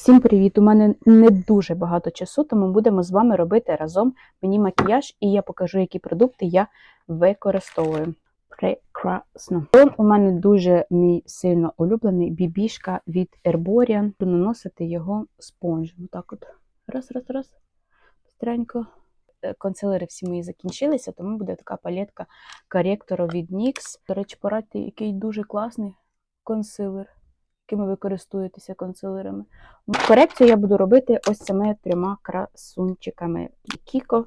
Всім привіт! У мене не дуже багато часу, тому будемо з вами робити разом мені макіяж, і я покажу, які продукти я використовую. Прекрасно. У мене дуже мій сильно улюблений бібішка від Herborian. Наносити його спонжем. Отак от. Раз, раз, раз. Быстренько. Е, Консилери всі мої закінчилися, тому буде така палетка коректору від NYX. До речі, порадьте, який дуже класний консилер якими ви користуєтеся консилерами. Корекцію я буду робити ось цими трьома красунчиками: Кіко,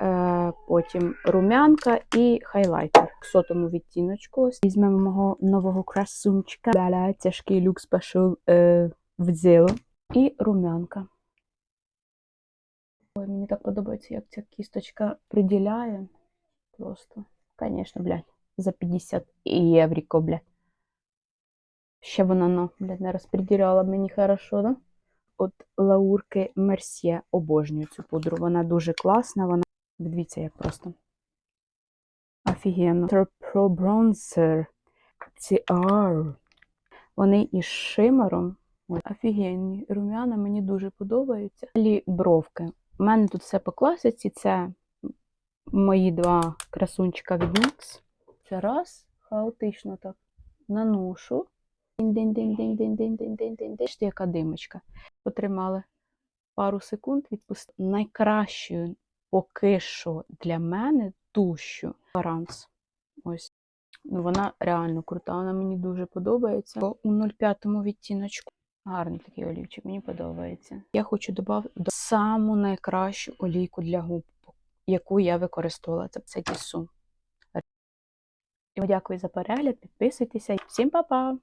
е, потім румянка і хайлайтер. В сотому відтіночку. Візьмемо мого нового красунчика. Бля, тяжкий люкс пішов е, в діло. І румянка. Ой, мені так подобається, як ця кісточка приділяє. Просто, звісно, блядь, за 50 євріко, блядь. Ще вона ну, блядь, не розподіляла мені хорошо, да? От лаурки Мерсьє обожнюю цю пудру. Вона дуже класна. Вона. Дивіться, як просто. Офігенно. Pro Bronzer. CR. Вони із шимером. Офігенні. Рум'яна мені дуже подобаються. Далі бровки. У мене тут все по класиці. Це мої два красунчика від NYX. Це раз, хаотично так наношу. Дин-дин-дин-дин-дин-дин-дин-дин. Бачите, яка димочка. Потримали пару секунд, відпустили. Найкращою поки що для мене тущу Паранс. Ось. Вона реально крута, вона мені дуже подобається. У 0,5 відтіночку. Гарний такий олівчик, мені подобається. Я хочу додати саму найкращу олійку для губ, яку я використовувала. Це, це Тісу. Дякую за перегляд, підписуйтеся. Всім па-па!